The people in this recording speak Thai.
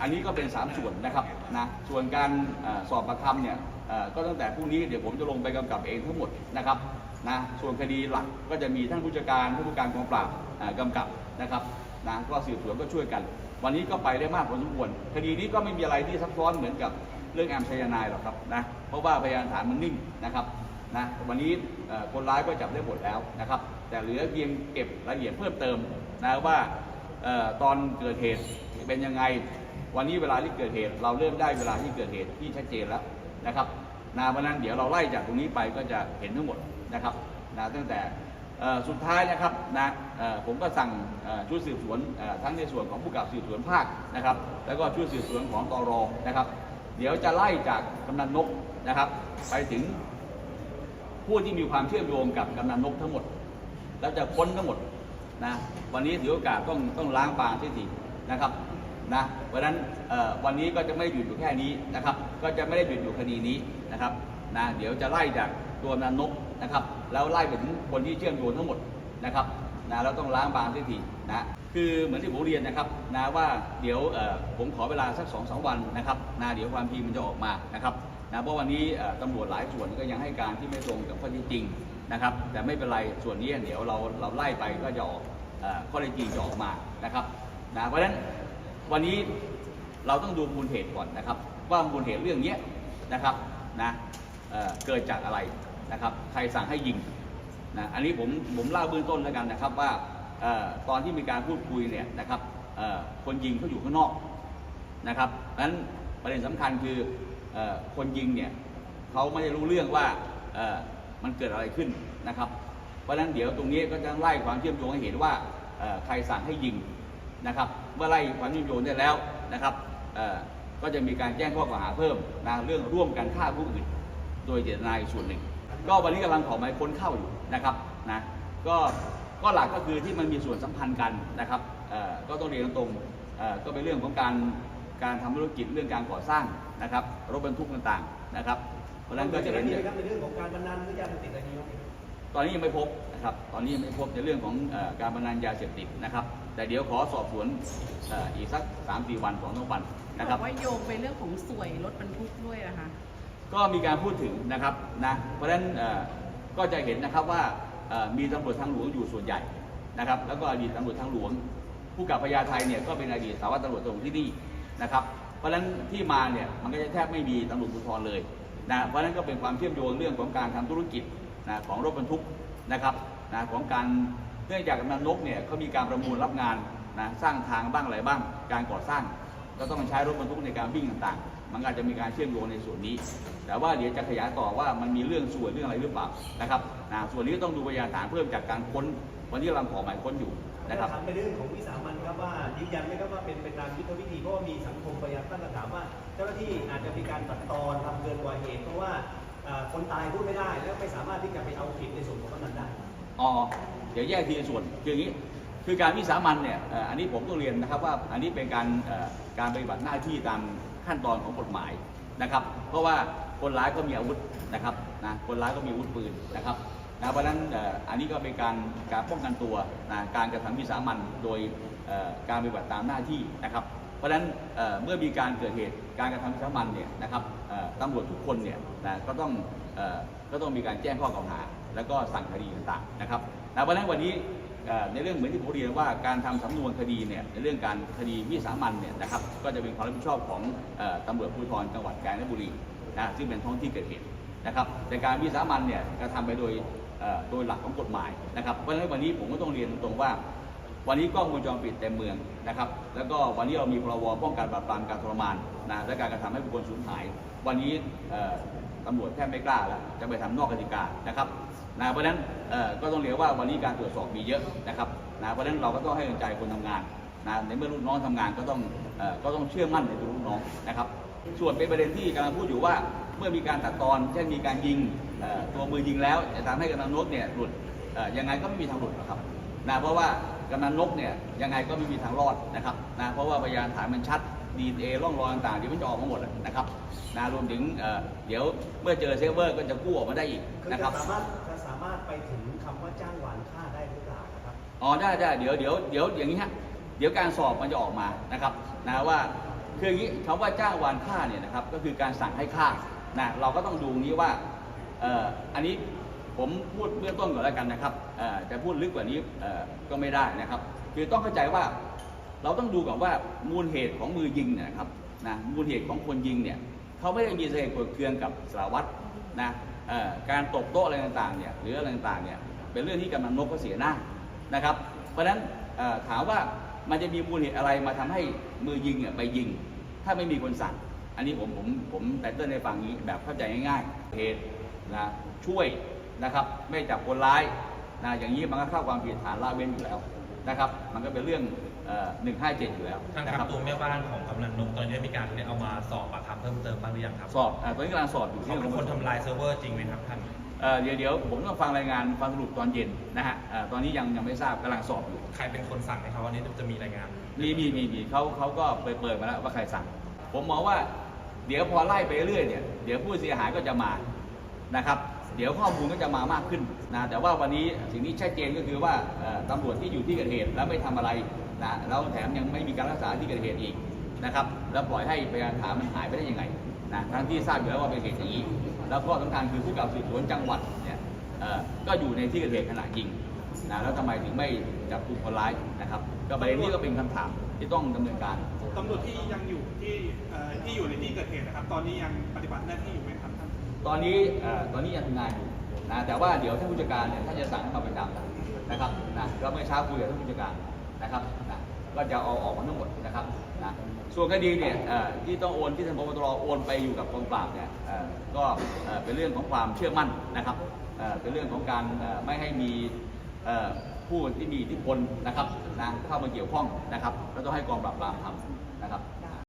อันนี้ก็เป็น 3 ส่วนนะครับนะส่วนการอสอบปากคำเนี่ยก็ตั้งแต่พรุ่งนี้เดี๋ยวผมจะลงไปกำกับเองทั้งหมดนะครับนะส่วนคดีหลักก็จะมีท่านผู้จัดการท่านผู้การกองปราบกำกับนะครับนะก็สืบสวนก็ช่วยกัน วันนี้ก็ไปได้มากพอสมควรคดีนี้ก็ไม่มีอะไรที่ซับซ้อนเหมือนกับเรื่องแอมไซยานายหรอกครับนะเพราะว่าพยานฐานมันนิ่งนะครับนะวันนี้คนร้ายก็จับได้หมดแล้วนะครับแต่เหลือเพียงเก็บรายละเอียดเพิ่มเติมนะว่าออตอนเกิดเหตุเป็นยังไง วันนี้เวลาที่เกิดเหตุ เราเริ่มได้เวลาที่เกิดเหตุที่ชัดเจนแล้วนะครับนะเพราะฉะนั้นเดี๋ยวเราไล่จากตรงนี้ไปก็จะเห็นทั้งหมดนะครับนะตั้งแต่สุดท้ายนะครับนะผมก็สั่งเอ่อชุดสืบสวนทั้งในส่วนของผู้กับสืบสวนภาคนะครับ แล้วก็ชุดสืบสวนของตรนะครับ เดี๋ยวจะไล่จากกำนันนกนะครับ ไปถึงผู้ที่มีความเชื่อมโยงกับกำนันนกทั้งหมด แล้วจะค้นทั้งหมดนะวันนี้ถือโอกาสต้องต้องล้างบางที่ทีนะครับ นะเพราะนั้นวันนี้ก็จะไม่หยุดอยู่แค่นี้นะครับ ก็จะไม่ได้หยุดอยู่คดีนี้นะครับนะเดี๋ยวจะไล่จากตัวนานกนะครับ แล้วไล่ไปถึงคนที่เชื่อมโยงทั้งหมดนะครับนะเราต้องล้างบางที่ทีนะคือเหมือนที่ผมเรียนนะครับนะว่าเดี๋ยวผมขอเวลาสักสองสามวันนะครับนะเดี๋ยวความจริงมันจะออกมานะครับนะเพราะวันนี้ตำรวจหลายส่วนก็ยังให้การที่ไม่ตรงกับข้อเท็จจริงนะครับ แต่ไม่เป็นไรส่วนนี้เดี๋ยวเราเราไล่ไปก็จะออกข้อเท็จจริงจะออกมานะครับนะเพราะฉะนั้น วันนี้เราต้องดูมูลเหตุก่อนนะครับ ว่ามูลเหตุเรื่องนี้นะครับนะเเกิดจากอะไรนะครับ ใครสั่งให้ยิงนะอันนี้ผมผมเล่าเบื้องต้นแล้วกันนะครับว่าออตอนที่มีการพูดคุยเนี่ยนะครับคนยิงเขาอยู่ข้างนอกนะครับนั้นประเด็นสำคัญคืออคนยิงเนี่ยเขาไม่ได้รู้เรื่องว่ามันเกิดอะไรขึ้นนะครับ เพราะฉะนั้นเดี๋ยวตรงนี้ก็จะไล่ความเชื่อมโยงให้เห็นว่าใครสั่งให้ยิง นะครับเมื่อไล่ความเชื่อมโยงได้แล้วนะครับก็จะมีการแจ้งข้อกล่าวหาเพิ่มนะเรื่องร่วมกันฆ่าผู้อื่น โดยเจตนาอีกส่วนหนึ่ง ก็วันนี้กำลังขอหมายค้นเข้าอยู่นะครับนะก็ก็หลักก็คือที่มันมีส่วนสัมพันธ์กันนะครับก็ต้องเรียนตรงก็เป็นเรื่องของการการทำธุรกิจเรื่องการก่อสร้างนะครับรถบรรทุกต่างๆนะครับ เพราะนั้นก็จะเป็นเรื่องของการพนันหรือยาเสพติดอะไรนี้ ตอนนี้ยังไม่พบนะครับ ตอนนี้ยังไม่พบในเรื่องของเออการพนันยาเสพติดนะครับ แต่เดี๋ยวขอสอบสวนเอ่ออีกสัก3ามสี่วันสองสามวันนะครับบอกว่าโยงไปเรื่องของสวยรถบรรทุกด้วยนะคะ ก็มีการพูดถึงนะครับนะ เพราะฉะนั้นเอ่อก็จะเห็นนะครับว่าเอ่อมีตำรวจทางหลวงอยู่ส่วนใหญ่นะครับ แล้วก็อดีตตำรวจทางหลวง ผู้กับพญาไทเนี่ยก็เป็นอดีตสารวัตรตำรวจตรงที่นี่นะครับ เพราะฉะนั้นที่มาเนี่ยมันก็จะแทบไม่มีตำรวจภูธรเลยนะ เพราะฉะนั้นก็เป็นความเชื่อมโยงเรื่องของการทำธุรกิจ นะของรถบรรทุกนะครับนะของการเนื่องจากกำนันนกเนี่ยเขามีการประมูลรับงานนะสร้างทางบ้างอะไรบ้าง การก่อสร้าง ก็ต้องใช้รถบรรทุกในการวิ่งต่างๆ มันอาจจะมีการเชื่อมโยงในส่วนนี้ แต่ว่าเดี๋ยวจะขยายต่อว่ามันมีเรื่องส่วนเรื่องอะไรหรือเปล่านะครับนะส่วนนี้ก็ต้องดูพยานฐานเพิ่มจากการค้น วันนี้กำลังขอหมายค้นอยู่นะครับถามไปเรื่องของวิสามันครับว่ายืนยันไหมครับว่าเป็นไปตามยุทธวิธีเพราะว่ามีสังคมพยายามตั้งคำถามว่า เจ้าหน้าที่อาจจะมีการตัดตอนทำเกินกว่าเหตุเพราะว่า คนตายพูดไม่ได้แล้วไม่สามารถที่จะไปเอาผิดในส่วนของกำนันได้อ๋อเดี๋ยวแยกทีละส่วนคืออย่างนี้คือการวิสามันเนี่ยอันนี้ผมต้องเรียนนะครับว่าอันนี้เป็นการการปฏิบัติหน้าที่ตามขั้นตอนของกฎหมายนะครับ เพราะว่าคนร้ายก็มีอาวุธนะครับนะคนร้ายก็มีอาวุธปืนนะครับนะเพราะฉะนั้นอันนี้ก็เป็นการการป้องกันตัวนะการกระทำวิสามันโดยการปฏิบัติตามหน้าที่นะครับ เพราะฉะนั้นเเมื่อมีการเกิดเหตุการกระทำวิสามันเนี่ยนะครับตำรวจทุกคนเนี่ยนะก็ต้องออก็ต้องมีการแจ้งข้อกล่าวหา แล้วก็สั่งคดีต่างๆนะครับนะเพราะฉะนั้นวันนี้ในเรื่องเหมือนที่ผมเรียนว่าการทำสำนวนคดีเนี่ยในเรื่องการคดีวิสามันเนี่ยนะครับก็จะเป็นความรับผิดชอบของเอ่อตำรวจภูธรจังหวัดกาญจนบุรีนะซึ่งเป็นท้องที่เกิดเหตุนะครับแต่การวิสามันเนี่ยกระทำไปโดยโดยหลักของกฎหมายนะครับเพราะฉะนั้นวันนี้ผมก็ต้องเรียนตรงว่า วันนี้กล้องวงจรปิดเต็มเมืองนะครับ แล้วก็วันนี้เรามีพรบป้องกันปราบปรามการทรมานนะและการกระทำให้บุคคลสูญหาย วันนี้ตำรวจแทบไม่กล้าแล้วจะไปทำนอกกติกานะครับนะเพราะฉะนั้นก็ต้องเรียกว่าวันนี้การตรวจสอบมีเยอะนะครับนะเพราะฉะนั้นเราก็ต้องให้กำลังใจคนทำงานนะในเมื่อลูกน้องทำงานก็ต้องออก็ต้องเชื่อมั่นในตัวลูกน้องนะครับ ส่วนเป็นประเด็นที่กำลังพูดอยู่ว่าเมื่อมีการตัดตอนเช่นมีการยิงตัวมือยิงแล้วจะทำให้กำลังนกเนี่ยหลุดยังไงก็ไม่มีทางหลุดหรอกครับ นะเพราะว่ากำนันนกเนี่ยยังไงก็ไม่มีทางรอดนะครับนะเพราะว่าพยานฐานมันชัดดีเอร่องรอยต่างๆที่มันจะออกมาหมดนะครับนะรวมถึงเอ่อเดี๋ยวเมื่อเจอเซฟเวอร์ก็จะกู้ออกมาได้อีกคือนะคจะรับสามารถจะสามารถไปถึงคำว่าจ้างหวานฆ่าได้หรือเปล่านะครับอ๋อได้ได้เดี๋ยวเดี๋ยวเดี๋ยวอย่างนี้ฮะเดี๋ยวการสอบมันจะออกมานะครับนะว่าคืออย่างนี้คำว่าจ้างวานฆ่าเนี่ยนะครับก็คือการสั่งให้ฆ่านะเราก็ต้องดูนี้ว่าเอ่ออันนี้ ผมพูดเบื้องต้นก่อนแล้วกันนะครับอ่อจะพูดลึกกว่านี้อ่อก็ไม่ได้นะครับ คือต้องเข้าใจว่าเราต้องดูก่อนว่ามูลเหตุของมือยิงเนี่ยนะครับนะมูลเหตุของคนยิงเนี่ยเขาไม่ได้มีสาเหตุกรธเคืองกับสารวัตรนะอ่อการตบโต๊ะอะไรต่างๆเนี่ยหรืออะไรต่างๆเนี่ยเป็นเรื่องที่กำนันนกก็เสียหน้านะครับ เพราะฉะนั้นถามว่ามันจะมีมูลเหตุอะไรมาทำให้มือยิงเนี่ยไปยิง ถ้าไม่มีคนสั่งอันนี้ผมผมผมแต่เติ้ลในฟังนี้แบบเข้าใจง่ายๆเหตุนะช่วย นะครับ ไม่จับคนร้ายนะอย่างนี้มันก็เข้าความผิดฐานละเว้นอยู่แล้วนะครับ มันก็เป็นเรื่องหนึ่งห้าเจ็ดอยู่แล้วทางนะคครับรับตัวแม่บ้านของกำนันนกตอนนี้ได้มีการเอามาสอบปากคำเพิ่มเติมบ้างหรือยังครับ สอบเอ่อตอนนี้กำลังสอบอยู่เขาเป็นคนทำลายเซิร์ฟเวอร์จริงไหมครับท่านเอ่อเดี๋ยวเดี๋ยวผมต้องฟังรายงานฟังสรุปตอนเย็นนะฮะเอ่อตอนนี้ยังยังไม่ทราบกำลังสอบอยู่ใครเป็นคนสั่งให้เขาวันนี้จะมีรายงานมีมีมีมีเขาเขาก็เปิดเปิดมาแล้วว่าใครสั่ง ผมมองว่าเดี๋ยวพอไล่ไปเรื่อยเนี่ยเดี๋ยวผู้เสียหายก็จะมานะครับ เดี๋ยวข้อมูลก็จะมามากขึ้นนะแต่ว่าวันนี้สิ่งที่ชัดเจนก็คือว่าเอ่อตำรวจที่อยู่ที่เกิดเหตุแล้วไม่ทำอะไรนะแล้วแถมยังไม่มีการรักษาที่เกิดเหตุอีกนะครับแล้วปล่อยให้พยานฐานมันหายไปได้ยังไงนะทั้งที่ทราบอยู่แล้วว่าเป็นเหตุอย่างนี้แล้วก็สำคัญคือผู้กำกับสืบสวนจังหวัดเนี่ยเออก็อยู่ในที่เกิดเหตุขณะยิงนะแล้วทำไมถึงไม่จับกลุ่มคนร้ายนะครับ ก็ประเด็นนี้ก็เป็นคำถามที่ต้องดำเนินการตำรวจที่ยังอยู่ที่เออที่อยู่ในที่เกิดเหตุนะครับ ตอนนี้ยังปฏิบัติหน้าที่อยู่ไหม ตอนนี้ตอนนี้ยังทำงานอยู่นะแต่ว่าเดี๋ยวท่านผู้จัดการเนี่ยท่านจะสั่งให้มาประจำนะครับนะก็เมื่อเช้าคุยกับท่านผู้จัดการนะครับนะก็จะเอาออกมาทั้งหมดนะครับนะส่วนคดีเนี่ยที่ต้องโอนที่ท่านพบตรโอนไปอยู่กับกองปราบเนี่ยอ่อก็เอ่อเป็นเรื่องของความเชื่อมั่นนะครับเอ่อเป็นเรื่องของการไม่ให้มีอ่อผู้ที่มีอิทธิพลนะครับนะเข้ามาเกี่ยวข้องนะครับก็ต้องให้กองปราบปรามทำนะครับ